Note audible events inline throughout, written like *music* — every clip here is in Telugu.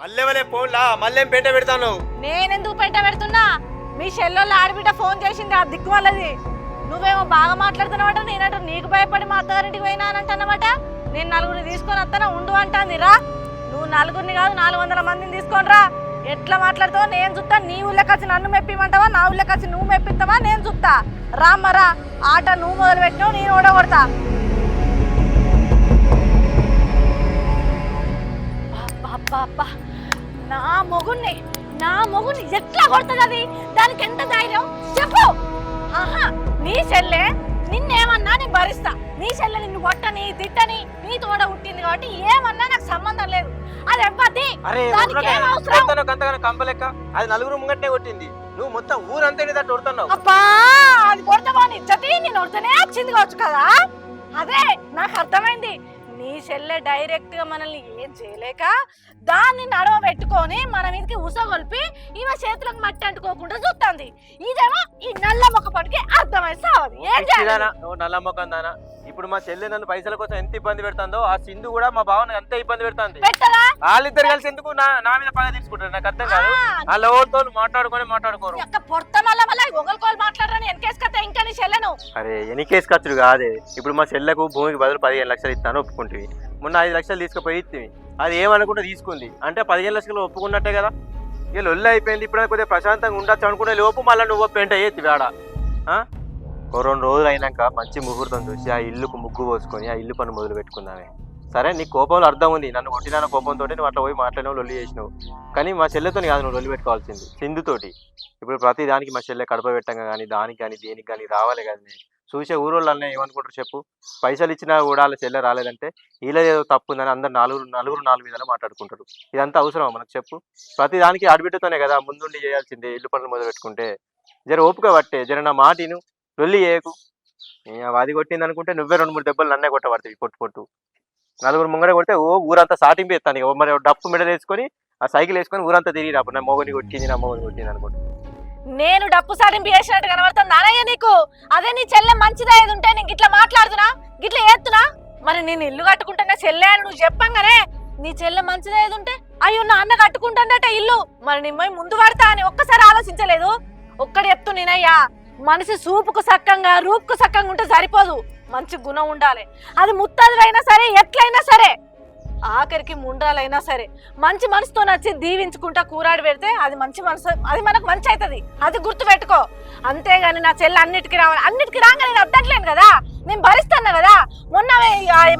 మళ్ళీ ఫోన్లా మళ్ళేం పెట్ట పెడతాను. నేనెందుకు పెట్ట పెడుతున్నా? మీ షెల్లోళ్ళ ఆడబిడ్డ ఫోన్ చేసింది ఆ దిక్కు వాళ్ళది. నువ్వేమో బాగా మాట్లాడుతున్నావట నేనంట నీకు భయపడి మా అత్తగారింటికి అనమాట నేను నలుగురిని తీసుకొని వస్తానా ఉండు అంటాంది రా. నువ్వు నలుగురిని కాదు నాలుగు వందల మందిని తీసుకొని రా. ఎట్లా మాట్లాడుతావో నేను చూస్తా. నీ ఊళ్ళకి వచ్చి నన్ను మెప్పిమంటావా? నా ఊళ్ళకి వచ్చి నువ్వు మెప్పిస్తావా? నేను చూస్తా. రామ్మరా ఆట నువ్వు మొదలు పెట్టినావు నేను ఓడగొడతా. అబ్బా, అబ్బా, అబ్బా. నా మొగుణ్ణి నా మొగుణ్ణి ఎట్లా కొడుతుంది అది? దానికి ఎంత ధైర్యం? చెప్పు! ఆహా నీ చెల్లె నిన్నేమన్నా నేను భరిస్తా. నీ చెల్లె నిన్ను కొట్టని తిట్టని నీ తోడ పుట్టింది కాబట్టి ఏమన్నా నాకు సంబంధం లేదు. అది ఎవ్వది అరే దానికి ఏం అవసరం? కంతగానే కంపలెక్క. అది నలుగురు ముంగట్నే కొట్టింది. నువ్వు మొత్తం ఊరంతా దాంట్లో కొడుతున్నావు. అబ్బా అది కొడతావా నీ ఇజ్జతి నేను కొడితేనే వచ్చింది కావచ్చు కదా? అదే నాకు అర్థమైంది. నీ చెల్లె డైరెక్ట్గా మనల్ని ఏం చేయలేక దాన్ని నడవ పెట్టుకొని మన మీదకి ఉసగొల్పి ఈమె చేతులకు మట్టి అంటుకోకుండా చూస్తుంది ఇదేమో ఈ నల్ల మొక్క పడికి అర్థమై సావదు. ఏం చేయాలి? నల్ల మొక్కం దానా ఇప్పుడు మా చెల్లె నన్ను పైసల కోసం ఎంత ఇబ్బంది పెడుతుందో ఆ సింధు కూడా మా భావన అంతే ఇబ్బంది పెడుతుంది. పెట్టరా వాళ్ళిద్దరు కలిసి ఎందుకు నా నా మీద పగ తీసుకుంటారు నాకు అర్థం కాదు. వాళ్ళ ఎవరితో మాట్లాడుకొని మాట్లాడుకోరు. యొక్క పొట్ట మళ్ళా మళ్ళీ ఒకరికోలు మాట్లాడరని వెనకేసుకత్తా ఇంకా నీ చెల్లెను. అరే ఎనికేస్ ఖర్చులు కాదే. ఇప్పుడు మా చెల్లెకు భూమికి బదులు పదిహేను లక్షలు ఇస్తాను ఒప్పుకుంటుంది మొన్న ఐదు లక్షలు తీసుకుపోయి ఇస్తుంది అది ఏమనుకుంటే తీసుకుంది. అంటే పదిహేను లక్షలు ఒప్పుకున్నట్టే కదా. ఇక లొల్లి అయిపోయింది. ఇప్పుడు కొద్దిగా ప్రశాంతంగా ఉండొచ్చు అనుకునే లోపు మళ్ళీ నువ్వు పెంట ఆడ. ఆ? ఓ రెండు రోజులు అయినాక మంచి ముహూర్తం చూసి ఆ ఇల్లుకు ముగ్గు పోసుకొని ఆ ఇల్లు పని మొదలు పెట్టుకున్నామే. సరే నీ కోపంలో అర్థం ఉంది. నన్ను కొట్టిన కోపంతో నువ్వు అట్లా పోయి మాట్లాడినావు లొల్లి చేసినావు. కానీ మా చెల్లెతో కాదు నువ్వు లొల్లి పెట్టుకోవాల్సింది సింధుతోటి ఇప్పుడు ప్రతి దానికి మా చెల్లె కడప పెట్టంగా కానీ దానికి కానీ దేనికి కానీ రావాలి కానీ చూసే ఊరోళ్ళనే ఏమనుకుంటారు చెప్పు? పైసలు ఇచ్చినా కూడా వాళ్ళ చెల్లె రాలేదంటే వీళ్ళ ఏదో తప్పు ఉందని అందరు నలుగురు నలుగురు నాలుగు విధాలు మాట్లాడుకుంటారు. ఇదంతా అవసరమా మనకు చెప్పు? ప్రతి దానికి ఆడబిడ్డతోనే కదా ముందుండి చేయాల్సిందే ఇల్లు పనులు మొదలు పెట్టుకుంటే. జర ఓపిక పట్టే జర నా మాటిను లొల్లి చేయకు. ఏ, అది కొట్టింది అనుకుంటే నువ్వే రెండు మూడు దెబ్బలు నన్నే కొట్టబడతాయి పొట్టు పొట్టు. నలుగురు ముంగడ కొడితే ఓ ఊరంతా సాటింపు ఎత్తాను మరి డప్పు మెడలు వేసుకొని ఆ సైకిల్ వేసుకొని ఊరంతా తిరిగి రాపు నా మొగని కొట్టింది నా మొగని కొట్టింది అనుకుంటా. నేను డప్పు సాటింపు చేసినట్టు కనబడుతుంది నానయ్య నీకు? అదే నీ చెల్లె మంచిదే ఏది ఉంటే నీకు ఇట్లా మాట్లాడుతున్నా? గిట్లా ఏత్తునా మరి నేను ఇల్లు కట్టుకుంటానే చెల్లె అని నువ్వు చెప్పంగానే నీ చెల్లె మంచిదే ఏది ఉంటే అయ్యో నా అన్న కట్టుకుంటాడట ఇల్లు. మరి నిమ్మ ముందు పడతా అని ఒక్కసారి ఆలోచించలేదు? ఒక్కడు చెప్తూ నేనయ్యా మనిషి సూపుకు సక్కంగా రూపుకు సక్కంగా ఉంటే సరిపోదు. మంచి గుణం ఉండాలి. అది ముత్తాదులైనా సరే ఎట్లయినా సరే ఆఖరికి ముండ్రాలైనా సరే. మంచి మనసుతో నచ్చి దీవించుకుంటా కూరాడి పెడితే అది మంచి మనసు అది మనకు మంచి అవుతుంది అది గుర్తు పెట్టుకో అంతేగాని నా చెల్లి అన్నిటికీ రావాలి. అన్నిటికీ రాగా నేను అద్దట్లేను కదా? నేను భరిస్తాను కదా? మొన్న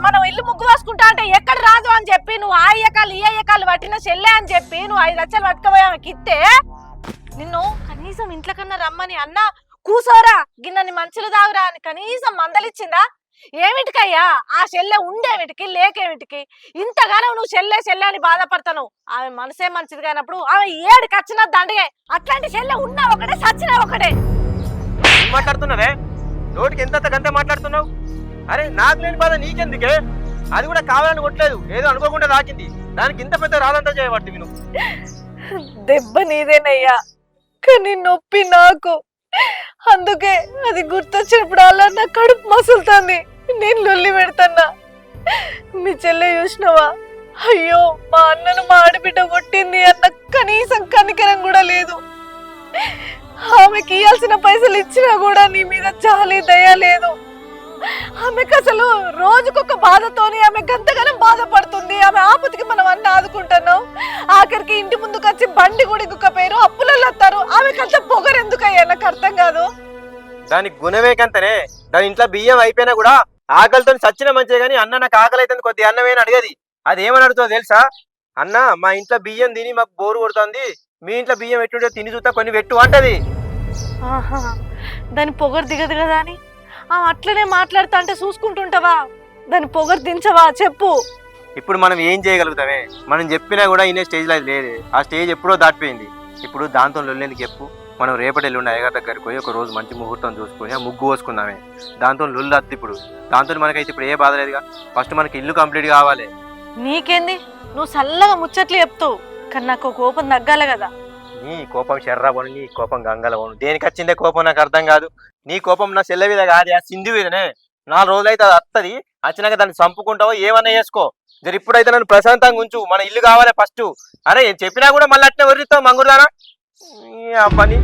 మనం ఇల్లు ముగ్గు వేసుకుంటా అంటే ఎక్కడ రాదు అని చెప్పి నువ్వు ఆ ఏకాలు ఈ ఏకాలు పట్టిన చెల్లె అని చెప్పి నువ్వు ఐదు లక్షలు పట్టుకుపోయి ఆమెకి ఇస్తే నిన్ను కనీసం ఇంట్లో కన్నా రమ్మని అన్నా కూసోరా గిన్నెని మంచులు తాగురా అని కనీసం మందలిచ్చిందా? ఏమిటికయ్యా? ఆ చెల్లె ఉండేమిటికి లేకేమిటికి? ఇంతగానో నువ్వు చెల్లె చెల్లె అని బాధపడతాను ఆమె మనసే మంచిది కానప్పుడు ఆమె ఏడికి వచ్చిన దండగే. అట్లాంటి చెల్లె ఉన్నా ఒకటే సచ్చినా ఒకటే. మాట్లాడుతున్నావే? నోటికి ఎంత గంట మాట్లాడుతున్నావు? అరే నాకు లేని బాధ నీకెందుకే? అది కూడా కావాలని కొట్టలేదు. ఏదో అనుకోకుండా తాకింది దానికి ఇంత పెద్ద రాదంతా చేయబట్టి నువ్వు దెబ్బ నీదేనయ్యా. కానీ నొప్పి నాకు. అందుకే అది గుర్తొచ్చినప్పుడల్లా నా కడుపు మసులుతుంది. నేను లొల్లి పెడతాన్నా. మీ చెల్లె చూసినవా? అయ్యో మా అన్నను మా ఆడబిడ్డ కొట్టింది అన్న కనీసం కనికరం కూడా లేదు. ఆమెకి ఇవ్వాల్సిన పైసలు ఇచ్చినా కూడా నీ మీద జాలి దయ లేదు. ఆమెకు అసలు రోజుకొక బాధతోని ఆమె గంతగానం బాధపడుతుంది. ఆమె ఆపతికి మనం అన్న ఆదుకుంటున్నాం. ఆఖరికి ఇంటి ముందుకు వచ్చి బండి కూడా ఇంకొక పేరు అప్పులలో వస్తారు ఆమెకంత పొగరు ఎందుకయ్యా? నాకు అర్థం కాదు. దానికి గుణమేకంతనే దాని ఇంట్లో బియ్యం అయిపోయినా కూడా ఆకలితో చచ్చిన మంచిదే కానీ అన్న నాకు ఆకలి అవుతుంది కొద్ది అన్నమేని అడిగేది. అది ఏమని అడుగుతుందో తెలుసా? అన్న మా ఇంట్లో బియ్యం తిని మాకు బోరు కొడుతుంది. మీ ఇంట్లో బియ్యం ఎట్టుండో తిని చూస్తా కొన్ని పెట్టు అంటది. దాని పొగరు దిగదు కదా అని? అట్లనే మాట్లాడుతా అంటే చూసుకుంటుంటావా? దాని పొగరు దించవా చెప్పు. ఇప్పుడు మనం ఏం చేయగలుగుతామే? మనం చెప్పినా కూడా ఇనే స్టేజ్లో అది లేదు. ఆ స్టేజ్ ఎప్పుడో దాటిపోయింది. ఇప్పుడు దాంతో లొల్లేందుకు చెప్పు. మనం రేపటి ఎల్లుండి అయ్యగారి దగ్గరికి పోయి ఒక రోజు మంచి ముహూర్తం చూసుకొని ఆ ముగ్గు పోసుకుందామే దాంతో లొల్లు అద్దు ఇప్పుడు. దాంతో మనకైతే ఇప్పుడు ఏ బాధ లేదుగా. ఫస్ట్ మనకి ఇల్లు కంప్లీట్ కావాలి. నీకేంది? నువ్వు చల్లగా ముచ్చట్లు చెప్తావు. కానీ నాకు కోపం తగ్గాలి కదా. నీ కోపం శర్రా నీ కోపం గంగల దేనికి వచ్చిందే కోపం నాకు అర్థం కాదు. నీ కోపం నా చెల్లె మీద కాదు ఆ సింధు మీదనే. నాలుగు రోజులు అయితే అది వస్తుంది వచ్చినాక దాన్ని చంపుకుంటావో ఏమన్నా చేసుకో. జరి ఇప్పుడైతే నన్ను ప్రశాంతంగా ఉంచు. మన ఇల్లు కావాలి ఫస్ట్. అరే ఏం చెప్పినా కూడా మళ్ళీ అట్నే వరిస్తావు మంగురుదానా ఆ పని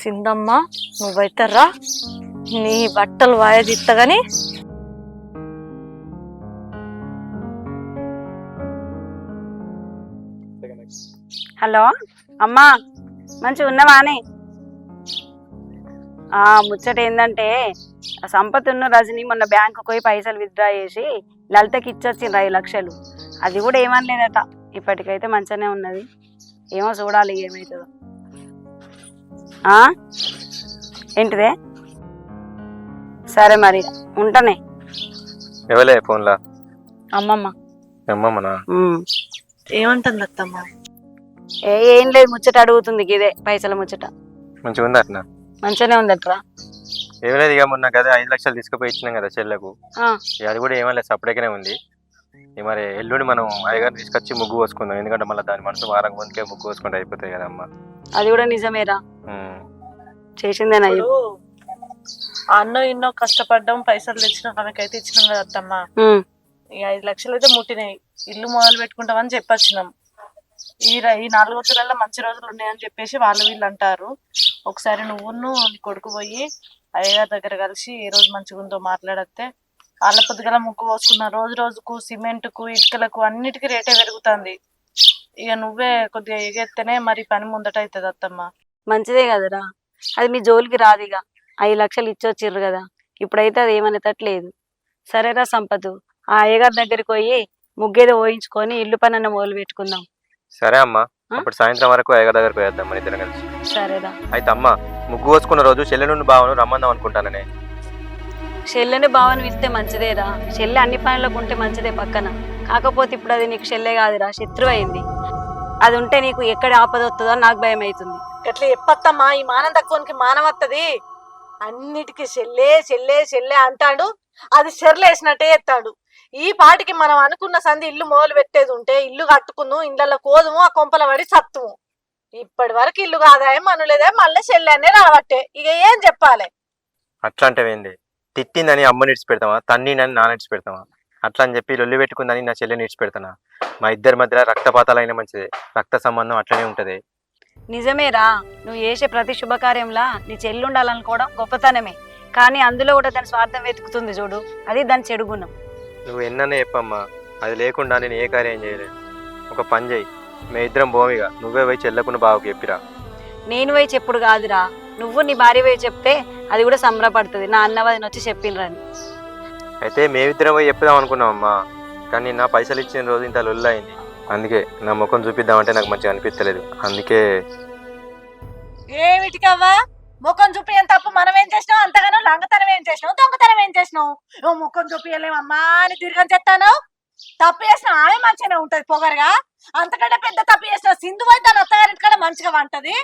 సిందమ్మ నువ్వైతే రా. నీ బట్టలు వాయదిత్త కానీ హలో? అమ్మా మంచిగా ఉన్నావానే ఆ ముచ్చట ఏంటంటే ఆ సంపత్ ఉన్న రజని మొన్న బ్యాంకు పోయి పైసలు విత్డ్రా చేసి లలితకి ఇచ్చొచ్చిండ్రు ఐదు లక్షలు. అది కూడా ఏమనలేదట. ఇప్పటికైతే మంచిగానే ఉన్నది. ఏమో చూడాలి ఏమవుతుందో ఆ? ఏంటిదే? సరే మరి ఉంటానే. ఎవలే ఫోన్లా? అమ్మమ్మ. అమ్మమ్మనా. ఏమంటుంది అత్తమ్మ? ఏ ఏం లేదు ముచ్చట అడుగుతుంది ఇదే పైసల ముచ్చట. మంచిగా ఉంది అట్నా? మంచిగానే ఉందట్రా. ఏం లేదు ఇక మొన్న కదా ఐదు లక్షలు తీసుకుపోయి ఇచ్చినాం కదా చెల్లెకు. అది కూడా ఏమీ లేదు సపరేట్గానే ఉంది. మరి ఎల్లుండి మనం అయ్యగారిని తీసుకొచ్చి ముగ్గు పోసుకుందాం ఎందుకంటే మళ్ళీ దాని మనసు వారం ముందుకే ముగ్గు పోసుకుంటే అయిపోతాయి కదా అమ్మ. అది కూడా నిజమేరా. చేసిందేనా అన్నో ఇన్నో కష్టపడ్డాం పైసలు తెచ్చినాం ఆమెకైతే ఇచ్చినాం కదా అత్తమ్మ. ఐదు లక్షలు అయితే ముట్టినాయి. ఇల్లు మొదలు పెట్టుకుంటామని చెప్పొచ్చినాం. ఈ ర- ఈ నాలుగు రోజులలో మంచి రోజులు ఉన్నాయని చెప్పేసి వాళ్ళు వీళ్ళు అంటారు. ఒకసారి నువ్వును కొడుకు పోయి అయ్యగారి దగ్గర కలిసి ఏ రోజు మంచిగా ఉందో మాట్లాడితే వాళ్ళ పొద్దుగల ముగ్గు పోసుకున్న రోజు రోజుకు సిమెంట్కు ఇటుకలకు అన్నిటికీ రేటే పెరుగుతుంది. ఇక నువ్వే కొద్దిగా ఎగెత్తేనే మరి పని ముందట అవుతుంది అత్తమ్మ. మంచిదే కదరా. అది మీ జోలికి రాదు ఇక. ఐదు లక్షలు ఇచ్చొచ్చిర్రు కదా. ఇప్పుడైతే అది ఏమనేటట్లేదు. సరేరా సంపతు. ఆ అయ్యగారి దగ్గరికి పోయి ముగ్గేదో పోయించుకొని ఇల్లు పని మొదలు పెట్టుకుందాం సరే అమ్మా? అప్పుడు సాయంత్రం వరకు అయ్యగారి దగ్గరకు పోయేద్దాం మన ఇద్దరం కలిసి. సరేరా. అయితే అమ్మ ముగ్గు పోసుకున్న రోజు చెల్లె నుండి బావను రమ్మందాం అనుకుంటాననే. చెల్లెని భావన పిలిస్తే మంచిదేరా. చెల్లె అన్ని పనులకు ఉంటే మంచిదే పక్కన. కాకపోతే ఇప్పుడు అది నీకు చెల్లె కాదురా శత్రువు అయింది. అది ఉంటే నీకు ఎక్కడ ఆపద వస్తుందో అని నాకు భయం అవుతుంది. ఎట్లా చెప్పత్తమ్మా ఈ మానం తక్కువనికి మానం వత్తది? అన్నిటికీ చెల్లే చెల్లే చెల్లే అంటాడు. అది చెర్లేసినట్టే ఎత్తాడు ఈ పాటికి మనం అనుకున్న సంధి ఇల్లు మొదలు పెట్టేది ఉంటే ఇల్లు కట్టుకుందాం ఇళ్ళల్లో కోదుము ఆ కొంపల పడి సత్తుము. ఇప్పటి వరకు ఇల్లు కాదాయం మనలేదే మళ్ళీ చెల్లెనే రావట్టే ఇక ఏం చెప్పాలి? అట్లా అంటే ఏంది తిట్టిందని అమ్మని ఇడిచి పెడతామా తన్నిందని నాన్న ఇడిచి పెడతామా అట్లా అని చెప్పి లొల్లి పెట్టుకుందని నా చెల్లెని ఇడిచి పెడతానా మా ఇద్దరి మధ్యలో రక్తపాతాలైన మంచిదే. రక్త సంబంధం అట్లనే ఉంటది. నిజమేరా. నువ్వు చేసే ప్రతి శుభకార్యంలా నీ చెల్లి ఉండాలనుకోవడం గొప్పతనమే. కానీ అందులో కూడా దాని స్వార్థం వెతుకుతుంది చూడు. అది దాని చెడు గుణం. నువ్వు ఎన్ననే చెప్పమ్మా. అది లేకుండా నేను ఏ కార్యం చేయలేదు ఒక పని చేయి. మీ ఇద్దరం భూమిగా నువ్వే పోయి చెల్లకుని బావకు చెప్పిరా. నేను పోయి చెప్పుడు కాదురా. నువ్వు నీ భార్య పోయి చెప్తే అది కూడా సంబరపడుతుంది. నా అన్నవదిని వచ్చి చెప్పిండ్రని అయితే మేమిద్దరం పోయి చెప్పుదాం అనుకున్నామమ్మా. కానీ నా పైసలు ఇచ్చిన రోజు ఇంత లొల్లి అయింది అందుకే నా ముఖం చూపిద్దామంటే నాకు మంచిగా అనిపించలేదు అందుకే ఏమిటికవ్వా? ముఖం చూపియని తప్పు మనం ఏం చేసినావు అంతగానో లంగతనం ఏం చేసినావు దొంగతనం ఏం చేసినావు ఓ ముఖం చూపియలేమమ్మా అని తిరగని చెప్తాను. తప్పు చేసిన ఆమె మంచిగానే ఉంటది పొగరుగా. అంతకంటే పెద్ద తప్పు చేసిన సింధు అయితే తన అత్తగారింటి కూడా మంచిగా వంటది.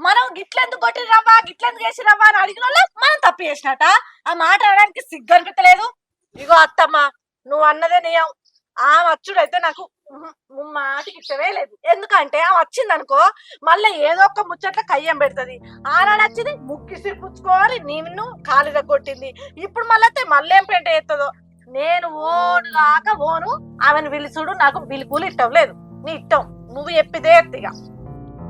మనం గిట్లెందుకు కొట్టి రవ్వా? గిట్లెందుకు వేసి రవ్వా అని అడిగిన వాళ్ళు మనం తప్పు చేసినట. ఆ మాట అనడానికి సిగ్గు అనిపించలేదు ఇగో అత్తమ్మ నువ్వు అన్నదే నియం. ఆ వచ్చుడైతే నాకు మాటికి *laughs* ఇష్టమే లేదు ఎందుకంటే ఆమె వచ్చింది అనుకో మళ్ళీ ఏదో ఒక ముచ్చట్ల కయ్యం పెడుతుంది. ఆనాడు వచ్చింది ముక్కిసి పుచ్చుకోవాలి నిన్ను కాలుగా కొట్టింది. ఇప్పుడు మళ్ళీ మళ్ళీ ఏం పెంట ఎత్తదో నేను ఓను కాక ఓను ఆమెను పిలుచుడు నాకు బిల్కులు ఇష్టం లేదు. నీ ఇష్టం నువ్వు చెప్పిదే ఎత్తిగా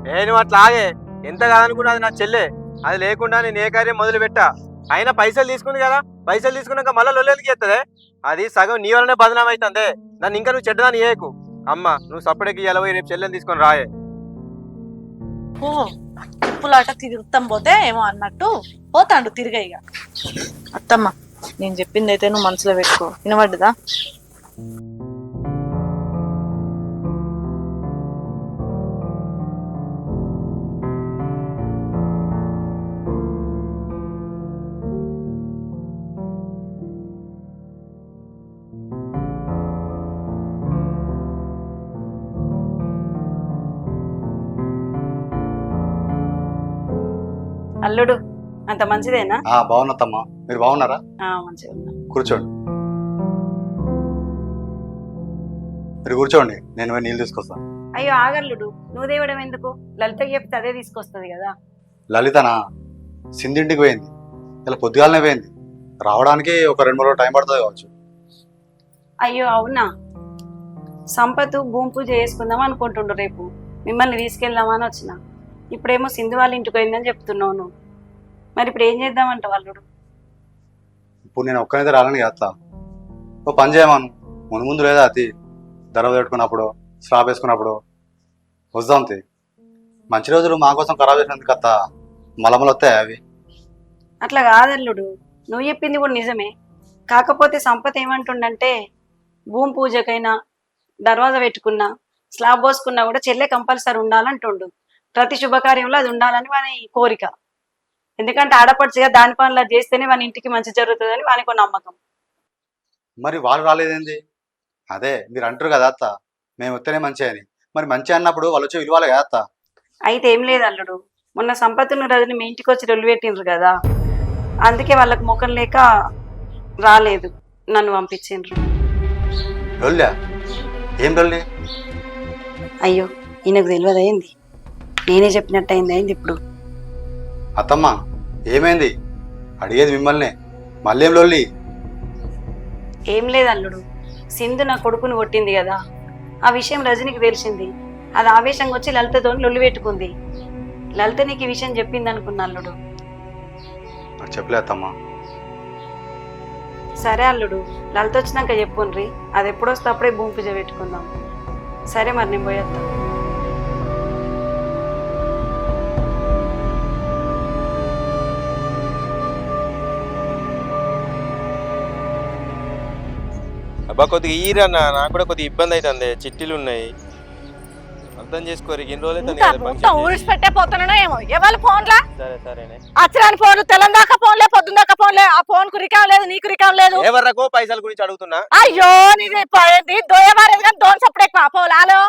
నేను అట్లా ఆగే ఎంత కాదనుకున్నా అది నా చెల్లె. అది లేకుండా నేను ఏ కార్యం మొదలు పెట్టా. అయినా పైసలు తీసుకుంది కదా పైసలు తీసుకున్నాక మళ్ళీ లొల్లెందుకు చేస్తుంది అది సగం నీ వల్లనే బదనాం అవుతుంది నన్ను ఇంకా నువ్వు చెడ్డదాన్ని చేయకు. అమ్మ నువ్వు సపరేట్కి ఎలవై పోయి రేపు చెల్లెని తీసుకొని రాయే. ఓ తిప్పులాట తిరుగుతాం పోతే ఏమో అన్నట్టు పోతాండు తిరిగా ఇక అత్తమ్మ నేను చెప్పింది అయితే నువ్వు మనసులో పెట్టుకో. వినబడ్డదా? అల్లుడు అంత మంచిదేనా? ఆ బాగున్నత్తమ్మా మీరు బాగున్నారా? ఆ, మంచిగా ఉన్నా. కూర్చోండి. మీరు కూర్చోండి నేను పోయి నీళ్ళు తీసుకొస్తాను అయ్యో ఆగల్లుడు నువ్వు తేవడం ఎందుకు? లలితకి చెప్తే అదే తీసుకొస్తుంది కదా. లలితనా? సింధింటికి పోయింది. ఇలా పొద్దుగాలనే పోయింది. రావడానికి ఒక రెండు మూడు టైం పడుతుంది కావచ్చు. అయ్యో అవునా? సంపత్ భూమి పూజ చేసుకుందాం అనుకుంటుండు రేపు. మిమ్మల్ని తీసుకెళ్దామని వచ్చిన. ఇప్పుడేమో సింధు వాళ్ళ ఇంటికి పోయిందని చెప్తున్నావు నువ్వు. మరి ఇప్పుడు ఏం చేద్దామంట వాళ్ళు ఇప్పుడు నేను ఒక్కనైతే రాలని చేస్తా. ఓ పని చేయమను. ముందు ముందు లేదా అతి? ధర పెట్టుకున్నప్పుడు స్లాబ్ వేసుకున్నప్పుడు. వద్దాం తి. మంచి రోజులు మా కోసం ఖరాబ్ చేసినందుకు అత్త. మలమలు వస్తాయి అవి? అట్లా కాదల్లుడు. నువ్వు చెప్పింది కూడా నిజమే. కాకపోతే సంపత్ ఏమంటుండంటే భూమి పూజకైనా దర్వాజా పెట్టుకున్నా స్లాబ్ పోసుకున్నా కూడా చెల్లె కంపల్సరీ ఉండాలంటుండు. ప్రతి శుభకార్యంలో అది ఉండాలని వాని కోరిక. ఎందుకంటే ఆడపడుచుగా దాని పనులు చేస్తేనే మన ఇంటికి మంచి జరుగుతుందని వానికి నమ్మకం. మరి వాళ్ళు రాలేదేంది? అదే మీరు అంటారు కదా అత్త మేము వస్తేనే మంచి అని. మరి మంచి అన్నప్పుడు వాళ్ళు వచ్చి విలువాలి కదా అత్త? అయితే ఏం లేదు అల్లుడు. మొన్న సంపత్తున్న రోజుని మీ ఇంటికి వచ్చి రొల్లు పెట్టిండ్రు కదా. అందుకే వాళ్ళకి ముఖం లేక రాలేదు. నన్ను పంపించిండ్రు. లొల్లా ఏం లొల్లి అయ్యో ఈయనకు తెలియదు అయింది నేనే చెప్పినట్టు అయింది అయింది ఇప్పుడు? అత్తమ్మ ఏమైంది? అడిగేది మిమ్మల్ని. మళ్ళీ ఏం లొల్లి? ఏం లేదు అల్లుడు సింధు నా కొడుకుని కొట్టింది కదా. ఆ విషయం రజనికి తెలిసింది. అది ఆవేశంగా వచ్చి లలితతో లొల్లి పెట్టుకుంది. లలిత నీకు ఈ విషయం చెప్పింది అనుకున్నా అల్లుడు. నాకు చెప్పలే అత్తమ్మ. సరే అల్లుడు లలిత వచ్చినాక చెప్పుండ్రి. అది ఎప్పుడు వస్తే అప్పుడే భూమి పూజ పెట్టుకుందాం. సరే మరి నేను పోయేస్తా అబ్బా కొద్దిగా ఈరన్న. నాకు కూడా కొద్దిగా ఇబ్బంది అవుతుంది చిట్టీలు ఉన్నాయి. అర్థం చేసుకోరు. ఎన్ని రోజులు పోతున్నానో ఏమో. ఎవరు ఫోన్లా? సరే సరేనే. అచ్చరాని ఫోన్లు తెల్లం దాకా ఫోన్లే పొద్దున్న దాకా ఫోన్లే. ఆ ఫోన్కు రికాం లేదు నీకు రికాం లేదు. ఎవరికో పైసల గురించి అడుగుతున్నా. అయ్యో నీది పోయింది దోయవారేది కానీ దోన్ సప్పుడు ఎక్కువ పోలాలో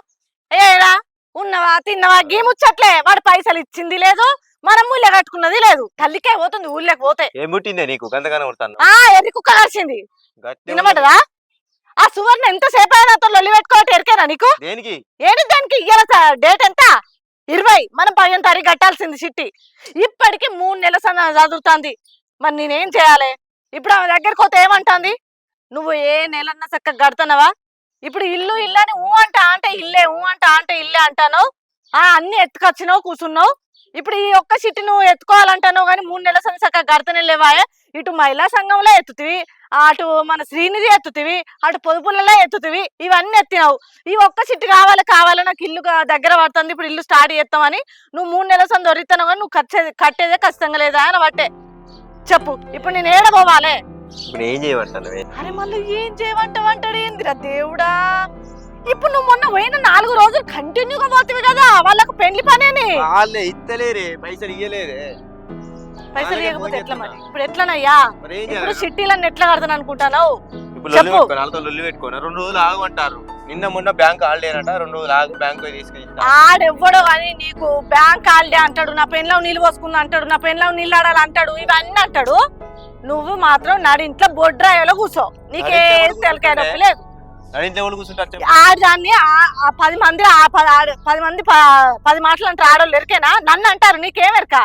ఏడా? ఉన్నవా తిన్నవా? గీ ముచ్చట్లే. వాడు పైసలు ఇచ్చింది లేదు మనం ఊళ్ళో కట్టుకున్నది లేదు. తల్లికే పోతుంది ఊళ్ళోకి పోతే. ఏం పుట్టిందే నీకు? గంతగానే కొడతాను ఆ ఎర్రి కుక్క కలిసింది ఆ సువర్ణ ఎంత సేపు అయినా నాతో లొల్లి పెట్టుకోవటం ఎరికేనా నీకు? దేనికి? ఏంటి దానికి ఇయ్యాల డేట్ ఎంత? ఇరవై. మనం పదిహేను తారీఖు కట్టాల్సింది చిట్టి ఇప్పటికి మూడు నెలల సన్న చదువుతుంది. మరి నేనేం చేయాలి? ఇప్పుడు ఆమె దగ్గరికి పోతే ఏమంటాంది? నువ్వు ఏ నెలన్నా చక్కగా కడుతున్నావా? ఇప్పుడు ఇల్లు ఇల్లు అని ఊ అంట అంటే ఇల్లే ఊ అంట అంటే ఇల్లే అంటాను? ఆ అన్ని ఎత్తుకొచ్చినావు కూర్చున్నావు ఇప్పుడు ఈ ఒక్క చిట్టి నువ్వు ఎత్తుకోవాలంటావు కానీ మూడు నెలల సంది చక్కగా కడతనే లేవా ఇటు మహిళా సంఘంలో ఎత్తుతివి. అటు మన శ్రీనిధి ఎత్తుతివి అటు పొదుపులలో ఎత్తుతివి ఇవన్నీ ఎత్తినావు. ఈ ఒక్క చిట్టు కావాలి కావాలి నాకు ఇల్లు దగ్గర పడుతుంది ఇప్పుడు ఇల్లు స్టార్ట్ చేస్తామని నువ్వు మూడు నెలల సంది దొరుకుతాను కానీ నువ్వు కట్టేది కట్టేదే ఖచ్చితంగా లేదా అని పట్టే. చెప్పు ఇప్పుడు నేను ఏడబోవాలి ఇప్పుడు ఏం చేయమంటాను అరే మళ్ళీ ఏం చేయమంటావు అంటాడు ఏందిరా దేవుడా? ఇప్పుడు నువ్వు మొన్న పోయిన నాలుగు రోజులు కంటిన్యూగా పోతివి కదా వాళ్ళకు పెళ్ళి పనేని వాళ్ళే ఇత్తలేరే పైసలు ఇయ్యలేరే. పైసలు ఇవ్వకపోతే ఎట్లా మరి. ఇప్పుడు ఎట్లనయ్యా? ఇప్పుడు చేయాలి? సిటీలన్నీ ఎట్లా కడతాను అనుకుంటాను ఇప్పుడు లొల్లి చెప్పు. పెట్టుకోని వాళ్ళతో లొల్లి పెట్టుకోని రెండు రోజులు ఆగమంటారు నిన్న మొన్న బ్యాంక్ హాలిడేనట రెండు రోజులు ఆగి బ్యాంక్ తీసుకుని ఆడెవ్వడో కానీ నీకు బ్యాంక్ హాలిడే అంటాడు నా పెన్లో నీళ్ళు పోసుకుంది అంటాడు నా పెన్లో నీళ్ళు ఆడాలి అంటాడు ఇవన్నీ అంటాడు. నువ్వు మాత్రం నాడి ఇంట్లో బొడ్రాయలో కూర్చో. నీకే తెలకాయ? నొప్పి లేదు. ఆడదాన్ని పది మంది ఆ పది మంది పది మాటలు అంటారు ఆడోళ్ళు ఎరికేనా? నన్ను అంటారు నీకేం ఎరక?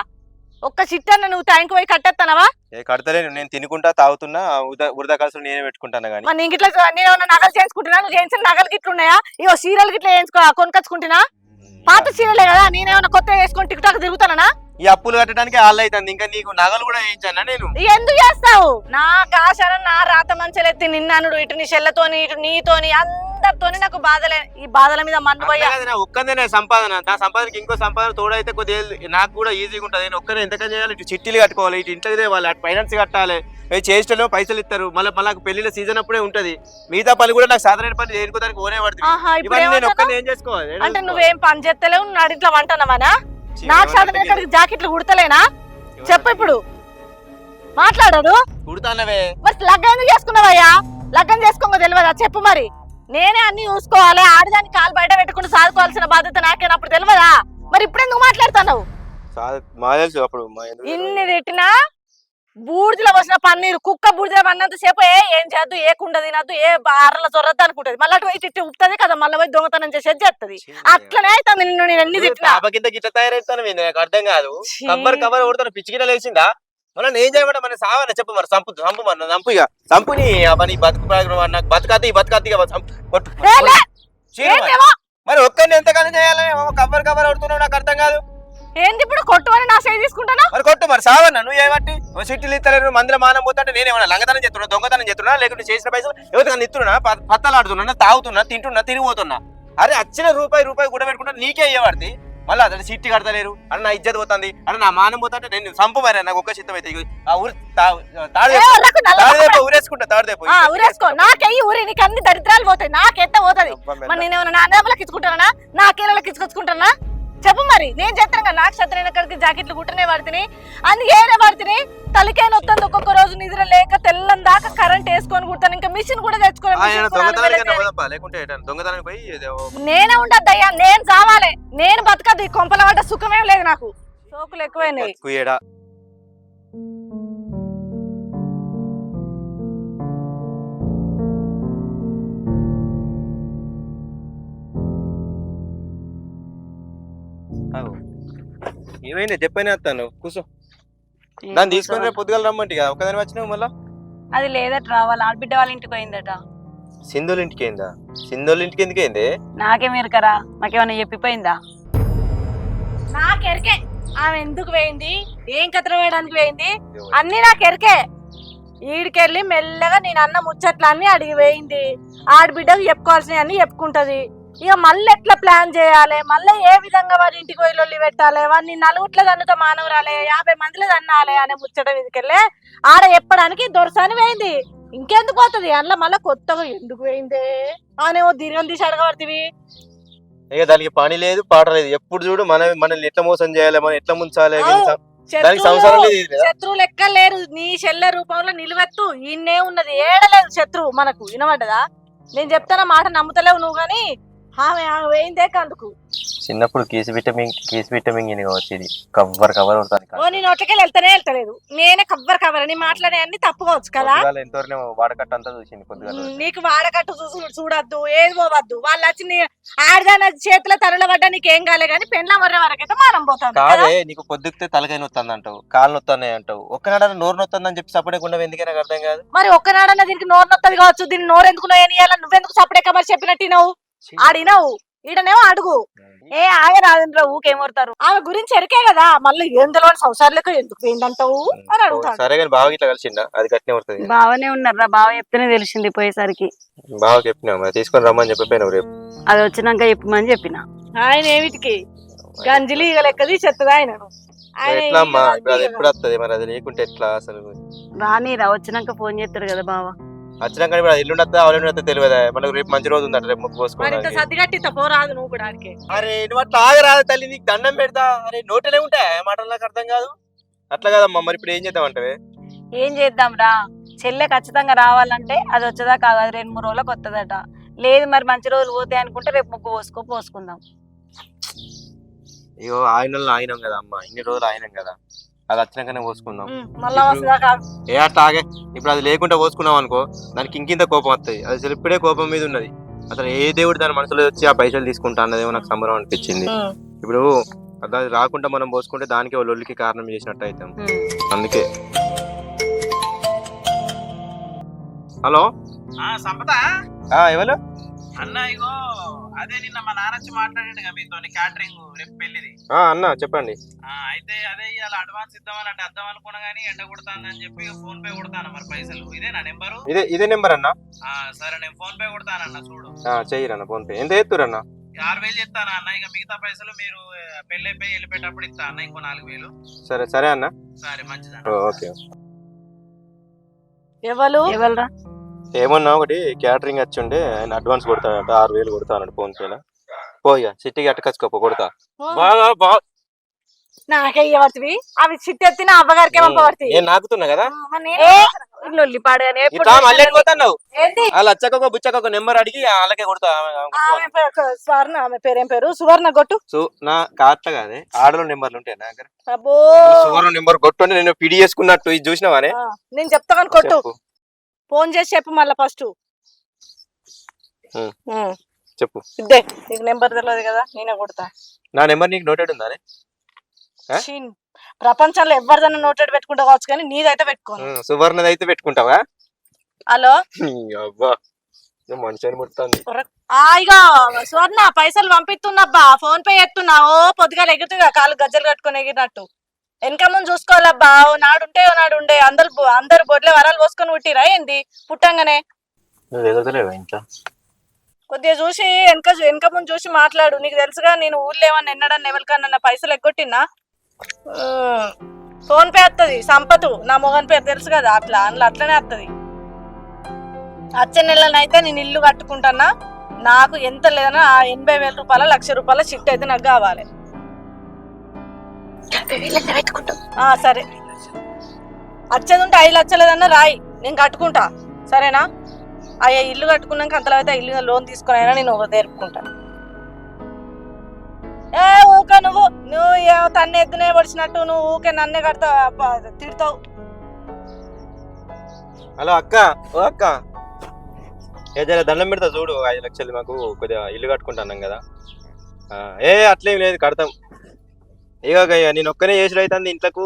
ఒక్క చిట్టన్న నువ్వు టైంకి పోయి కట్టేస్తానవా ఏ కడతలేను. నేను తినుకుంటా తాగుతున్నా ఉరద కాసులు నేనే పెట్టుకుంటాను కానీ. నీకు ఇట్లా నేను ఏమన్నా నగలు చేయించుకుంటున్నా? నువ్వు చేయించిన నగలు గిట్ల ఉన్నాయా ఇగో చీరలు గిట్ల వేయించుకో కొనుకొచ్చుకుంటున్నా? పాత చీరలే కదా నేనేమన్నా కొత్త వేసుకొని టిక్ టాక్ తిరుగుతానా ఈ అప్పులు కట్టడానికి వాళ్ళు అవుతుంది ఇంకా నీకు నగలు కూడా వేయించానా నేను? ఎందుకు చేస్తావు? నా ఆశన నా రాత మంచలెత్తి నిన్నానుడు. ఇటు నీ చెల్లతోని ఇటు నీతోని అందరితోని నాకు బాధలే. ఈ బాధల మీద మన్ను పోయా. అంతే కదా, నా ఒక్కదేనే సంపాదన. నా సంపాదనకి ఇంకో సంపాదన తోడైతే కొద్దిగా నాకు కూడా ఈజీగా ఉంటుంది. నేను ఒక్కనే ఎంతకని చేయాలి? ఇటు చిట్టీలు కట్టుకోవాలి ఇటు ఇంట్లో తేవాలి అటు ఫైనాన్స్ కట్టాలి. ఏ చేష్టలో పైసలు ఇస్తారు. మళ్ళీ మళ్ళీ నాకు పెళ్ళిలో సీజన్ అప్పుడే ఉంటది. మిగతా పని కూడా నాకు సాధారణ పని దేనికోదానికి ఓనే పడుతుంది. నేను? ఒక్కనే ఏం చేసుకోవాలి? అంటే? నువ్వేం పని చేస్తలేవు వంటనవానా ఛీ, నాకు జాకెట్లు కుడతలేనా. చెప్పు ఇప్పుడు. మాట్లాడదు కుడతానవే. మరి లగ్గం ఎందుకు చేసుకున్నావయ్యా? లగ్గం చేసుకోంగో తెలియదా? చెప్పు మరి. నేనే అన్ని చూసుకోవాలి ఆడదాన్ని కాలు బయట పెట్టుకుని సాదుకోవాల్సిన బాధ్యత నాకేనప్పుడు తెలియదా మరి ఇప్పుడు ఎందుకు మాట్లాడుతున్నావు? ఇన్ని తిట్టినా? బూడిదలో పోసిన పన్నీరు కుక్క బూడిదలో పన్నంత సేపు ఏ ఏం చేద్దు ఏ కుండ తినద్దు ఏ బార్ల చొరద్దు అనుకుంటది. మళ్ళీ అటు పోయి తిట్టి ఉప్పుతుంది కదా మళ్ళీ పోయి దొంగతనం చేసేది చేస్తుంది అట్లనే అవుతుంది నిన్ను నేను నువ్వు తిట్టినా. పాప కింద గిట్ల తయారైతాను అర్థం కాదు. కవర్ కవర్ కొడతాను పిచ్చి గిట్ల లేచిందా? మళ్ళీ నేను చేయమంటే మన సావన చెప్పు మరి సంపు సంపు మరి చంపు ఇక. చంపు నీ పని బతుకు నాకు బతకద్ది బతకద్ది కొట్టు. ఏ, మరి. ఒక్కరిని ఎంతకాలం చేయాలి? కవర్ కవర్ అవుతున్నావు నాకు అర్థం కాదు. ఏంది ఇప్పుడు కొట్టు అని నా చేయి తీసుకుంటానా? మరి కొట్టు మరి సావన్న నువ్వు ఏమంటి? ఓ సిటీలు ఇస్తలేరు మందుల మానం పోతుంటే నేనేమన్నా లంగతనం చేస్తున్నా దొంగతనం చేస్తున్నా లేకుంటే చేసిన పైసలు ఎవరికైనా ఇస్తున్నా ప- పత్తలు ఆడుతున్నా తాగుతున్నా తింటున్నా తిరిగిపోతున్నా అరే వచ్చిన రూపాయి రూపాయి కూడా పెట్టుకుంటా నీకే అయ్యేవాడిది మళ్ళీ అతను సిట్టి కడతలేరు? అని నా ఇజ్జత్ పోతుంది. అని నా మానం పోతుంటే నేను సంపు మరి నాకు ఒక్క చిత్తం అయితే ఆ ఊరి తా- తాడు ఏ, తెప్ప- ఒర్రకు నల్ల తాడు తెప్ప ఊరేసుకుంటా ఊరేసుకో. నాకెయ్యి ఊరి నీకు అన్ని దరిద్రాలు పోతాయి. నాకెట్ట పోతది? మరి నేనేమన్నా నా నేపలకి ఇచ్చుకుంటానా? నా కీళ్ళకి ఇచ్చుకొచ్చుకుంటానా? చెప్పు మరి. నేను చెప్తాను కదా నాకు శత్రువుల కడికి జాకెట్లు కుట్టనే పడుతుంది అందుకే ఏడే పడుతుంది తలకే నొత్తుంది ఒక్కొక్క రోజు నిద్ర లేక తెల్లం దాకా కరెంట్ వేసుకొని కుడతాను. ఇంకా మిషన్ కూడా తెచ్చుకోవాలి నేనే ఉండద్దయ్యా నేను చావాలి నేను బతకద్దు ఈ కొంపల పడ్డ సుఖమేం లేదు నాకు. సోకులు ఎక్కువైనాయి. ఏమైంది? చెప్పని వస్తాను. కూర్చో. దాన్ని తీసుకొని రేపు పొద్దుగాల రమ్మంటి కదా ఒకదాని వచ్చినావు మళ్ళా? అది లేదట వాళ్ళ ఆడబిడ్డ వాళ్ళ ఇంటికి పోయిందట. సింధుల ఇంటికి ఏందా సింధుల ఇంటికి ఎందుకు ఏంది నాకే మీరు కరా నాకేమైనా చెప్పిపోయిందా? నాకు ఎరికే ఆమె ఎందుకు వేయింది ఏం కథ వేయడానికి వేయింది అన్ని నాకు ఎరికే ఈడికెళ్ళి మెల్లగా నేను అన్న ముచ్చట్లన్నీ అడిగి వేయింది ఆడబిడ్డకు చెప్పుకోవాల్సినవి అన్ని చెప్పుకుంటది. ఇక మళ్ళీ ఎట్లా ప్లాన్ చేయాలి? మళ్ళీ ఏ విధంగా వారి ఇంటికి పోయి లొల్లి పెట్టాలి? వాడిని నలుగుట్ల దన్నుతో మానవరాలే యాభై మందిలో దన్నాలి అనే ముచ్చట మీదకెళ్ళి ఆడ చెప్పడానికి దొరసాని వేయింది ఇంకెందుకు పోతుంది? అందులో మళ్ళీ కొత్తగా ఎందుకు వేయిందే అనేమో దీర్ఘం తీసి అడగబడుతుంది ఇక దానికి పని లేదు పాట లేదు. ఎప్పుడు చూడు మనం మనల్ని ఎట్లా మోసం చేయాలి మనం ఎట్లా ముంచాలి. దానికి సంసారం లేదు? శత్రువు లెక్క లేరు. నీ చెల్లె రూపంలో నిలువెత్తు. ఈయన్నే ఉన్నది. ఏడలేదు శత్రువు మనకు. వినమంటదా నేను చెప్తాన మాట నమ్ముతలేవు నువ్వు గాని ఆమె ఆమె వేయిందే కందుకు చిన్నప్పుడు కీసు విటమిన్ కీసు విటమిన్ ఇది కావచ్చు ఇది. కవర్ కవర్ ఓ నీ నోట్లకెళ్ళి వెళ్తానే వెళ్తలేదు. నేనే కవ్వర్ కవర్ నీ మాట్లాడే అన్ని తప్పుకోవచ్చు కదా? ఎంతవరకు వాడకట్ట అంతా చూసింది కొద్దిగా ఉమ్, నీకు వాడకట్టు చూసు చూడొద్దు ఏది పోవద్దు. వాళ్ళు వచ్చి నీ ఆడదాని చేతుల తరల పడ్డా నీకేం కాలే కానీ పెండ్ల వర్ర వరకైతే మానం పోతాం కదా? నీకు పొద్దుకితే తలకాయ నొత్తుంది అంటావు కాళ్ళు నొత్తున్నాయి అంటావు. ఒక్కనాడ నోరు నొత్తుంది అని చెప్పి సపడే ఉండవు ఎందుకైనా నాకు అర్థం కాదు. మరి ఒక్కనాడన్నా దీనికి నోరు నొత్తది కావచ్చు దీన్ని నోరు ఎందుకు నోయనియాల నువ్వెందుకు సపడే కమర్ చెప్పినట్టినవు ఆడినవు. ఈడనేమో అడుగు. ఏ ఆగే రాజేంద్ర ఊకేమోడతారు ఆమె గురించి ఎరికే కదా. మళ్ళీ ఎందులో సంసారాలకు ఎందుకు పోయిందంటావు? అని అడుగుతాడు. సరే కానీ బాగా ఇట్లా కలిసిందా అది కట్నే పడుతుంది బాగానే ఉన్నారా బావ చెప్తేనే తెలిసింది పోయేసరికి. బాగా చెప్పినావు మరి తీసుకొని రమ్మని చెప్పిపోయినావు రేపు. అది వచ్చినాక చెప్పమని చెప్పిన. ఆయన ఏమిటికి? గంజిలి ఇక లెక్కది చెత్తది ఆయన ఆయన ఎట్లా అమ్మా ఈగ ఇప్పుడు అది ఈగ. ఎప్పుడు వస్తుంది మరి అది లేకుంటే ఎట్లా అసలు? రానిరా వచ్చినాక ఫోన్ చేస్తాడు కదా బావ. వచ్చినాక ఇప్పుడు అవన్నీ వస్తా తెలియదా? మనకు రేపు మంచి రోజు ఉందంట రేపు ముక్కు సర్ది కట్టి పోరాదు నువ్వు కూడా ఆడికి. అరే నువ్వు అట్లా ఆగరాదు తల్లి నీకు దండం పెడతా. అరే నోటలే ఉంటాయి? మాటలు నాకు అర్థం కాదు. అట్లా కాదమ్మా మరి ఇప్పుడు ఏం చేద్దాం అంటే ఏం చేద్దాం రా చెల్లె ఖచ్చితంగా రావాలంటే అది వచ్చేదాకా కాదు రెండు మూడు రోజులకు వస్తుందట లేదు మరి మంచి రోజులు పోతాయి అనుకుంటే రేపు ముగ్గు పోసుకో పోసుకుందాం. ఇగో ఆయన ఆగినాం కదా అమ్మా. ఇన్ని రోజులు ఆగినాం కదా. అది వచ్చినాకనే పోసుకుందాం. మళ్ళా వస్తుందా ఏ అట్లా ఆగే? ఇప్పుడు అది లేకుండా పోసుకున్నాం అనుకో దానికి ఇంకింత కోపం వస్తుంది అది ఇప్పుడే కోపం మీద ఉన్నది. అసలు ఏ దేవుడు దాని మనసులో వచ్చి ఆ పైసలు తీసుకుంటా అన్నదేమో నాకు సంబరం అనిపించింది. ఇప్పుడు అది రాకుండా మనం పోసుకుంటే దానికి వాళ్ళ ఒళ్ళకి కారణం చేసినట్టు అవుతాం. అందుకే. హలో? ఆ సంపద? ఆ, ఎవరు? అన్న ఇగో. అదే నిన్న మా నాన్న వచ్చి మాట్లాడాడు మీతో క్యాటరింగ్ రేపు పెళ్ళిది ఆ, అన్న చెప్పండి. ఆ, అయితే అదే ఇవాళ అడ్వాన్స్ ఇద్దామని అంటే అద్దాం అనుకున్నా గానీ ఎండ కొడతానని చెప్పి ఫోన్ పే కొడతాను మరి పైసలు? ఇదే నా నెంబరు? ఇదే ఇదే నెంబర్ అన్న? ఆ, సరే నేను ఫోన్ పే కొడతానన్న చూడు. ఆ, చెయ్యరన్న ఫోన్ పే. ఎంత ఎత్తురన్న ఆరు వేలు చెప్తాను అన్న? ఇక మిగతా పైసలు మీరు ఆ, పెళ్ళి అయిపోయి వెళ్ళిపోయేటప్పుడు ఇస్తా అన్న ఇంకో నాలుగు వేలు. సరే సరే అన్న. సరే మంచిది ఓకే. ఎవరు ఎవరురా ఏమన్నా ఒకటి క్యాటరింగ్ వచ్చి ఉండే ఆయన అడ్వాన్స్ కొడతాడంట ఆరు వేలు కొడతానంట ఫోన్ పేలో పోయా సిటీకి అట్టకచ్చుకోపో కొడతా. బాగా బాగా నాకే అవి చిట్టెత్తిన అవ్వగారికి పంపబడుతుంది నేను నాకుతున్నా కదా? ఏ లొల్లి పాడగానే మళ్ళీ పోతున్నావు వాళ్ళు వచ్చాక ఒక బుచ్చక ఒక నెంబర్ అడిగి వాళ్ళకే కొడతా స్వర్ణ ఆమె పేరేం పేరు? సువర్ణ గొట్టు? సో నా కాట్ల కాదే ఆడలో నెంబర్లు ఉంటాయి నా దగ్గర. అబ్బో! సువర్ణ నెంబర్ కొట్టు నేను పిడి చేసుకున్నట్టు ఇది చూసినావానే? నేను చెప్తా కానీ కొట్టు. ఫోన్ చేసి చెప్పు మళ్ళీ ఫస్ట్. చెప్పు. ఇద్దే నీకు నెంబర్ తెలియదు కదా నేనే కొడతా. నా నెంబర్ నీకు నోటెడ్ ఉందా ప్రపంచంలో ఎవరిదైనా నోటెడ్ పెట్టుకుంటా కావచ్చు కానీ నీదైతే పెట్టుకోను. సువర్ణది అయితే పెట్టుకుంటావా? హలో? అబ్బా మనిషిని ముడుతుంది. ఆ ఇగో స్వర్ణ పైసలు పంపిస్తున్నబ్బా ఫోన్ పే ఎత్తున్నా ఓ పొద్దుగా ఎగురుతుగా కాలు గజ్జలు కట్టుకొని ఎగిరినట్టు. వెనక ముందు చూసుకోవాలబ్బా ఓ నాడుంటే ఓ నాడు ఉండే. అందరు బొ- అందరు బొడ్లే వరాలు పోసుకొని పుట్టిరా ఏంది? పుట్టంగానే. నువ్వు ఎదుగుతలేవా ఇంట్లో కొద్దిగా చూసి వెనక వెనక ముందు చూసి మాట్లాడు. నీకు తెలుసుగా నేను ఊర్లో ఏమన్నా ఎన్నడన్నా ఎవరికన్నా నా పైసలు ఎగ్గొట్టినా ఉమ్, ఫోన్ పే వస్తుంది సంపతు. నా మొగన్ పేరు తెలుసు కదా అట్లా. అందులో అట్లనే వస్తుంది వచ్చే నెలనైతే నేను ఇల్లు కట్టుకుంటానా? నాకు ఎంత లేదన్నా ఆ ఎనభై వేల రూపాయల లక్ష రూపాయల చిట్ అయితే నాకు కావాలి. ఆ, సరే. వచ్చేది ఉంటే ఐదు లక్షలు ఏదన్నా రాయి. నేను కట్టుకుంటా. సరేనా? అయ్యా ఇల్లు కట్టుకున్నాక అంతలో అయితే ఆ ఇల్లు లోన్ తీసుకుని అయినా నేను తెరుపుకుంటా ఏ ఊకే నువ్వు. నువ్వు ఏ- తన్ను ఎద్దునే పడిచినట్టు నువ్వు ఊకే నన్నే కడతావు అబ్బా, తిడతావు. హలో అక్క. ఓ అక్క. ఏ జర దండం పెడతా చూడు ఐదు లక్షలు మాకు కొద్దిగా ఇల్లు కట్టుకుంటున్నాం కదా. ఆ, ఏ అట్లేం లేదు కడతాం. ఇక నేను ఒక్కనే చేసి అవుతుంది ఇంట్లోకు.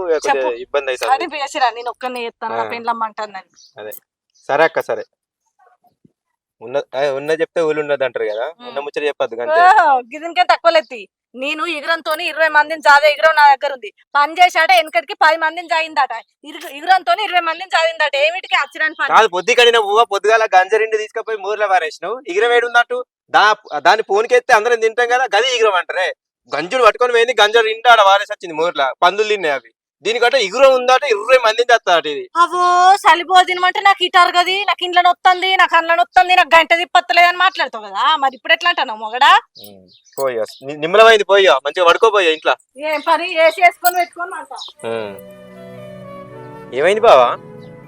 ఇబ్బంది సరే అవుతుంది నేను ఒక్కనే నా. పెండ్లమ్మంటాను సరే అక్క సరే. ఉన్న ఉన్న చెప్తే ఊళ్ళు ఉండదు అంటారు కదా ఉన్న ముచ్చట చెప్పద్దు గిదినికే తక్కువ లెత్తి. నేను ఇగురంతో ఇరవై మందిని జాదే ఇగురం నా దగ్గర ఉంది. పని చేశాట వెనకటికి పది మందిని జాయిందట ఇగురంతో ఇరవై మందిని జాయిందట ఏమిటికి అచ్చిరాని పని? కాదు పొద్దు కడిన పువ్వ పొద్దుగాల గంజరిండి తీసుకుపోయి మూర్లో పారేసినావు. ఇగిరం ఏడు ఉన్నట్టు దా దాని పూనికెత్తే అందరం తింటాం కదా గది ఇగిరం అంటారే. గంజుడు పట్టుకొని పోయింది గంజలు ఇంటి ఆడ వారేసి వచ్చింది మూర్ల. పందులు తిన్నాయి అవి. దీనికంటే ఇగురం ఉందట ఇరవై మందిని తెస్తాట ఇది. అవో సలిబో తినమంటే నాకు ఇటారు కది నాకు ఇంట్లో నొత్తంది నాకు అందులో నొత్తంది నాకు గంట తిప్పత్తలేదు అని మాట్లాడతావు కదా. మరి ఇప్పుడు ఎట్లా అంటాను మొగడా? పోయా నిమ్మలమైంది పోయా మంచిగా పడుకోపోయా ఇంట్లో. ఏం పని? వేసి వేసుకొని పెట్టుకొని అంట. ఏమైంది బావా?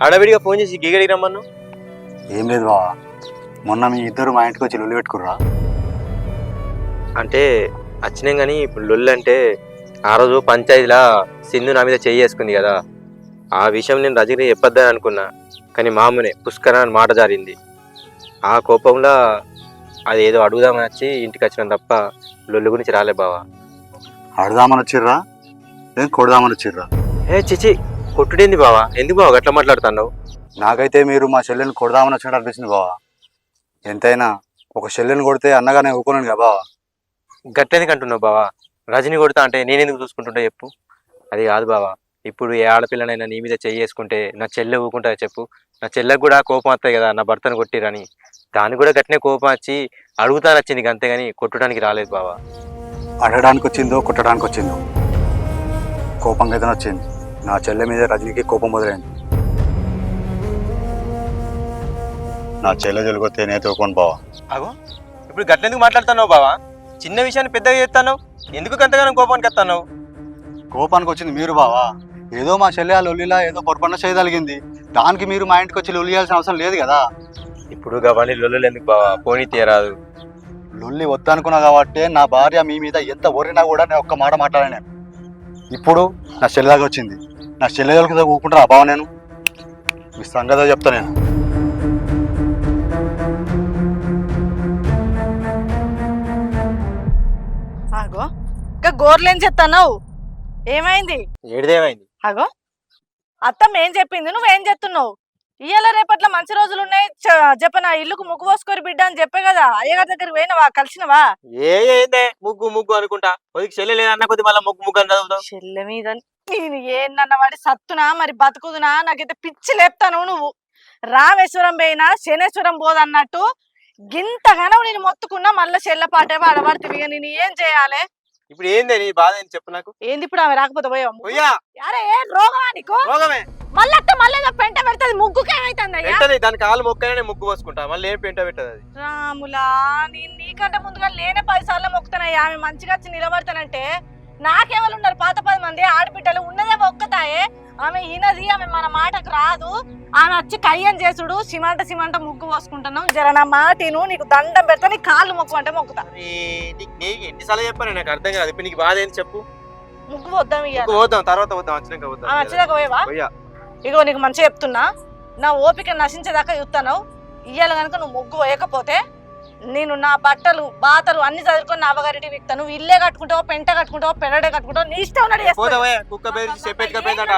ఆడవిడిగా ఫోన్ చేసి గిగడికి రమ్మను ఏం లేదు బావా. మొన్న మీ ఇద్దరు మా ఇంటికి వచ్చి లొల్లి పెట్టుకుర్రా. అంటే వచ్చినాం కానీ ఇప్పుడు లొల్లి అంటే ఆ రోజు పంచాయతీలా సింధు నా మీద చేసుకుంది కదా. ఆ విషయం నేను రజని చెప్పొద్దని అనుకున్నా. కానీ మామూనే పుష్కర అని మాట జారింది. ఆ కోపంలో అది ఏదో అడుగుదామని వచ్చి ఇంటికి వచ్చిన తప్ప లొల్లి గురించి రాలే బావా. ఆడదామని వచ్చిర్రా? ఏం కొడదామని వచ్చిర్రా? ఏ చిచి కొట్టుడేంది బావా? ఎందుకు బావా గట్లా మాట్లాడుతున్నావు? నాకైతే మీరు మా చెల్లెని కొడదామని వచ్చినట్టు అనిపిస్తుంది బావా. ఎంతైనా ఒక చెల్లెని కొడితే అన్నగానే ఊరుకోను కదా బావా. గట్టెందుకు అంటున్నావు బావా? రజని కొడతా అంటే నేనెందుకు చూసుకుంటుంటా చెప్పు. అది కాదు బావా. ఇప్పుడు ఏ ఆడపిల్లనైనా నీ మీద చేసుకుంటే నా చెల్లె ఊకుంటా చెప్పు. నా చెల్లెకు కూడా కోపం వస్తాయి కదా నా భర్తను కొట్టిరని. దానికి కూడా గట్టినే కోపం వచ్చి అడుగుతాను వచ్చింది అంతేగాని కొట్టడానికి రాలేదు బావా. అడగడానికి వచ్చిందో కొట్టడానికి వచ్చిందో కోపంగా అయితే వచ్చింది? నా చెల్లె మీద రజనీకి కోపం మొదలైంది. నా చెల్లె జొలికొస్తే నేత ఊరుకోను బావా. అగో ఇప్పుడు గట్లెందుకు మాట్లాడుతున్నావు బావా? చిన్న విషయాన్ని పెద్దగా చేస్తాను ఎందుకు గంతగానం కోపానికి వస్తాను కోపానికి వచ్చింది మీరు బావా. ఏదో మా చెల్లె ఆ లొల్లిలా ఏదో పొరపాటున చేయగలిగింది. దానికి మీరు మా ఇంటికి వచ్చి లొల్లి చేయాల్సిన అవసరం లేదు కదా. ఇప్పుడు గవాణి లొల్లు ఎందుకు బావా? పోనీ తీయరాదు. లొల్లి వద్దనుకున్నా కాబట్టి నా భార్య మీ మీద ఎంత ఊరినా కూడా నేను ఒక్క మాట మాట్లాడాను నేను. ఇప్పుడు నా చెల్లె దాకా వచ్చింది. నా చెల్లె దగ్గర ఊరుకుంటారా బావ నేను. మీ సంగతి చెప్తా నేను. గోర్లేం చెప్తావు ఏమైంది? ఏడిదేమైంది? అగో అత్తమ్మ ఏం చెప్పింది? నువ్వేం చెప్తున్నావు? ఇయ్యాల రేపట్ల మంచి రోజులు ఉన్నాయి చెప్పనా ఇల్లుకు ముగ్గు పోసుకొని బిడ్డ అని చెప్పే కదా అయ్యగారి దగ్గరికి పోయినవా కలిసినవా? ఏందే ముగ్గు ముగ్గు అనుకుంటా. చెల్లె లేదన్న కొద్ది మళ్ళీ ముగ్గు ముగ్గు అని చెల్లె మీద నేను ఏందన్న వాడి సత్తునా మరి బతుకుదునా? నాకైతే పిచ్చి లేపుతాను నువ్వు. రామేశ్వరం పోయినా శనేశ్వరం పోదన్నట్టు గింతగానో నేను మొత్తుకున్నా మళ్ళీ చెల్లె పాటే వాడబడుతుంది ఇక నేను ఏం చేయాలి? ఇప్పుడు ఏందే నీ బాధ ఏంది చెప్పు నాకు? ఏంది ఇప్పుడు ఆమె రాకపోతే పోయా. అరే ఏం రోగమా నీకు? రోగమే. మళ్ళీ మళ్ళీ పెంట పెడుతుంది ముగ్గుకి ఏమైతుంది దాని కాలు మొక్కనే ముగ్గు పోసుకుంటా మళ్ళీ ఏం పెంట పెట్టదు అది? రాములా నేను నీకంటే ముందుగా లేనే పది సార్లు మొక్కుతానయ్యా ఆమె మంచిగా వచ్చి నిలబడతానంటే నాకెవరు ఉన్నారు పాత పది మంది ఆడబిడ్డలు ఉన్నదే ఒక్కతాయే. ఆమె ఈనది ఆమె మన మాటకు రాదు. ఆమె వచ్చి కయ్యం చేసుడు సిమంట సిమంట ముగ్గు పోసుకుంటున్నాం. జర నా మాటిను నీకు దండం పెడతా నీ కాళ్ళు మొక్కు అంటే మొక్కుతా. నీకు ఎన్నిసార్లు చెప్పాను నాకు అర్థం కాదు. ఇప్పుడు నీకు బాధ ఏంది చెప్పు. ముగ్గు పోద్దాం ముగ్గు ఇయ్యాలి పోదాం తర్వాత పోదాం వచ్చినాక ఆమె పోదాం వచ్చేదాకా పోయేవా? పోయా. ఇగో నీకు మంచిగా చెప్తున్నా. నా ఓపిక నశించేదాకా చూస్తాను ఇయ్యాలి కనుక నువ్వు ముగ్గు వేయకపోతే నేను నా బట్టలు బాతలు అన్ని చదువుకొని నా నువ్వు ఇల్లే కట్టుకుంటావు పెంట కట్టుకుంటావు పెరడే కట్టుకుంటావు నీ ఇష్టం చేసుకో. పోతావే? కుక్క బెదిరించి చెప్పెట్టుకపోయిందట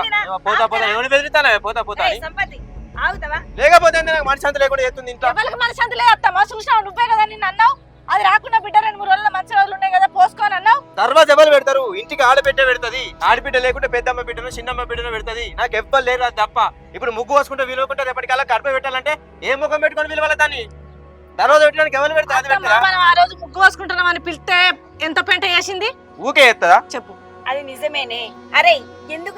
పోతా పోతా ఎవరిని బెదిరిస్తానా? పోతా పోతా. అని. సంపత్తి ఆగుతావా? లేకపోతే నాకు మనసు అంత లేకుండా చేస్తుంది ఇంట్లో? ఎవరికి మనశాంతి అత్తమ్మా చూసినావు? నువ్వే కదా నిన్ను అన్నావు? అది రాకుండా బిడ్డ రెండు మూడు రోజుల మంచి రోజులు ఉన్నాయి కదా పోసుకోని అన్నావు? తర్వాత ఎవరు పెడతారు. ఇంటికి ఆడబిడ్డ పెడుతుంది. ఆడబిడ్డ లేకుంటే పెద్దమ్మ బిడ్డను చిన్నమ్మ బిడ్డను పెడుతుంది. నాకు ఎవ్వరు లేరు అది తప్ప. ఇప్పుడు ముగ్గు వేసుకుంటే విలువకుంటే రేపటికల్లా కడప పెట్టాలంటే ఏ ముఖం పెట్టుకొని విలువల దాన్ని? తర్వాత పెట్టడానికి ఎవరు అది మనం ఆ రోజు ముగ్గు పోసుకుంటున్నాం అని పిలిస్తే ఎంత పెంట చేసింది? ఊకే ఎత్తదా చెప్పు. అది నిజమేనే. అరే ఎందుకు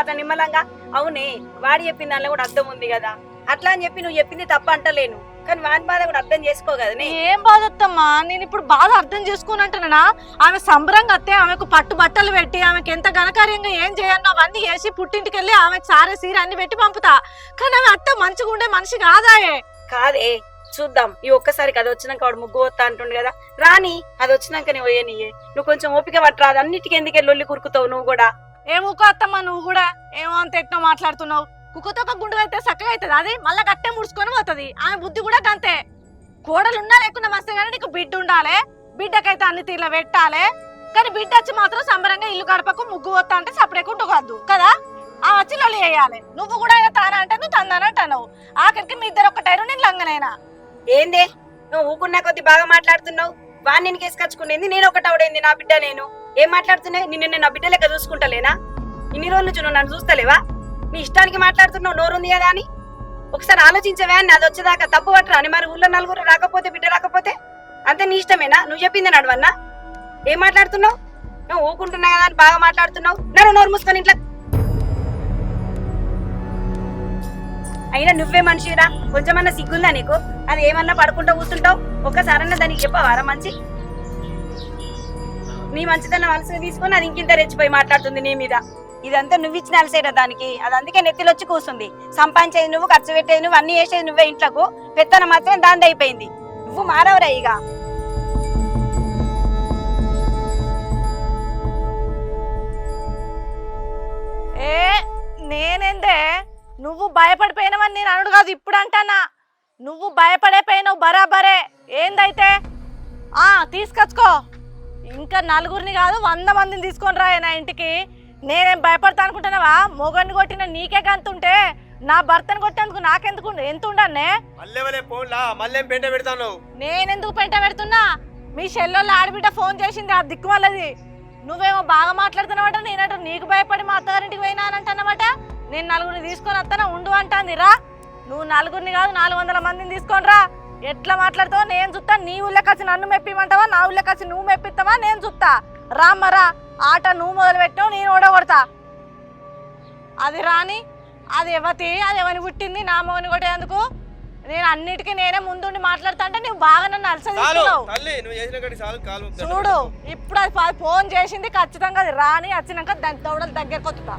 అట్లా నిమ్మలంగా? అవునే వాడు చెప్పిన దానిలో కూడా అర్థం ఉంది కదా. అట్లా అని చెప్పి నువ్వు చెప్పింది తప్ప అంటలేను. కానీ వాని బాధ కూడా అర్థం చేసుకో కదనే. ఏం బాధ అత్తమ్మా? నేను ఇప్పుడు బాధ అర్థం చేసుకోనంటున్నా ఆమె సంబరంగా అత్తే ఆమెకు పట్టు బట్టలు పెట్టి ఆమెకి ఎంత ఘనకార్యంగా ఏం చేయను అవన్నీ చేసి పుట్టింటికి వెళ్ళి ఆమెకు సారే సీర అన్ని పెట్టి పంపుతా. కానీ ఆమె అత్త మంచిగా ఉండే మనిషి కాదాయే. కాదే చూద్దాం. ఈ ఒక్కసారి అది వచ్చినాక వాడు ముగ్గు వస్తా అంటుండు కదా. రాని అది వచ్చినాక పోయే పోయనియే నువ్వు కొంచెం ఓపిక పట్టరాదు అన్నిటికీ ఎందుకే లొల్లి కురుకుతావు నువ్వు కూడా? ఏమూకో అత్తమ్మ నువ్వు కూడా ఏమో అంత ఎట్నో మాట్లాడుతున్నావు. కుక్కతో ఒక గుండు అయితే చక్కగా అవుతుంది అది మళ్ళీ కట్టే ముడుచుకొని పోతుంది. ఆమె బుద్ధి కూడా గంతే. కోడలు ఉన్నా లేకుండా మస్తు కానీ నీకు బిడ్డ ఉండాలి. బిడ్డకైతే అన్ని తీర్ల పెట్టాలి. కానీ బిడ్డ వచ్చి మాత్రం సంబరంగా ఇల్లు గడపకు ముగ్గు వస్తా అంటే సపరేట్ ఉండకూడదు. కదా? ఆ వచ్చి లొల్లి వేయాలి నువ్వు కూడా తానంటే తానా అంటే నువ్వు తందానంటున్నావు ఆఖరికి మీ ఇద్దరు ఒక్కటైరు నేను లంగనైనా. ఏందే? నువ్వు ఊకున్నా కొద్ది బాగా మాట్లాడుతున్నావు. వాడిని నేను కేసుకొచ్చుకునేది నేను ఒకటి నా బిడ్డ నేను. ఏం మాట్లాడుతున్నాయి నిన్ను నేను నా బిడ్డ లెక్క చూసుకుంటలేనా? ఇన్ని రోజుల నుంచి నువ్వు నన్ను చూస్తలేవా? నీ ఇష్టానికి మాట్లాడుతున్నావు నోరుంది కదా అని. ఒకసారి ఆలోచించవే అని అది వచ్చేదాకా తప్పు పట్టరా అని మరి ఊళ్ళో నలుగురు రాకపోతే బిడ్డ రాకపోతే? అంతే నీ ఇష్టమేనా? నువ్వు చెప్పింది నడవన్నా? ఏం మాట్లాడుతున్నావు? నువ్వు ఊకుంటున్నా కదా అని బాగా మాట్లాడుతున్నావు. నన్ను నోరు మూసుకొని ఇంట్లో అయినా నువ్వే మనిషిరా. కొంచెమన్నా సిగ్గుందా నీకు? అది ఏమన్నా పడుకుంటూ కూర్చుంటావు? ఒక్కసారన్నా దానికి చెప్పవారా మంచి? నీ మంచిదన్న మనసుని తీసుకొని అది ఇంకింత రెచ్చిపోయి మాట్లాడుతుంది నీ మీద. ఇదంతా నువ్వు ఇచ్చిన అలసేట దానికి? అది అందుకే నెత్తిలో వచ్చి కూర్చుంది. సంపాదించేది నువ్వు ఖర్చు పెట్టేది నువ్వు అన్ని చేసేది నువ్వే ఇంట్లోకు. పెత్తన మాత్రం దాని అయిపోయింది. నువ్వు మారవరా ఇక. ఏ నేనేందే? నువ్వు భయపడిపోయినావని నేను అనుడు కాదు ఇప్పుడు అంటానా? నువ్వు భయపడిపోయినావు బరాబరే. ఏందైతే? ఆ తీసుకొచ్చుకో. ఇంకా నలుగురిని కాదు వంద మందిని తీసుకొని రా నా ఇంటికి. నేనేం భయపడతా అనుకుంటున్నావా? మొగన్ని కొట్టిన నీకే గంతుంటే నా భర్తను కొట్టేందుకు నాకెందుకు ఎంత ఉండన్నే నేనెందుకు పెంట పెడుతున్నా? మీ షెల్లోళ్ళ ఆడబిడ్డ ఫోన్ చేసింది ఆ దిక్కుమల్లది. నువ్వేమో బాగా మాట్లాడుతున్నావట నేనట నీకు భయపడి మా అత్తగారింటికి పోయినానంటున్నావట నేను నలుగురిని తీసుకొని వస్తానా? ఉండు అంటాంది రా. నువ్వు నలుగురిని కాదు నాలుగు వందల మందిని తీసుకొని రా. ఎట్లా మాట్లాడతావో నేను చూస్తా. నీ ఊళ్ళోకి వచ్చి నన్ను మెప్పిమంటావా? నా ఊళ్ళోకి వచ్చి నువ్వు మెప్పిస్తావా? నేను చూస్తా. రామ్మరా ఆట నువ్వు మొదలు పెట్టావు నేను ఓడగొడతా అది రాని అది ఎవతి అది ఎవరిని పుట్టింది? నా మొగని కొట్టేందుకు? నేను అన్నిటికీ నేనే ముందుండి మాట్లాడుతా అంటే నువ్వు బాగా నన్ను కాలు చూడు ఇప్పుడు అది ఫోన్ చేసింది ఖచ్చితంగా అది రాని వచ్చినాక దాని దౌడలు దగ్గరకు వస్తా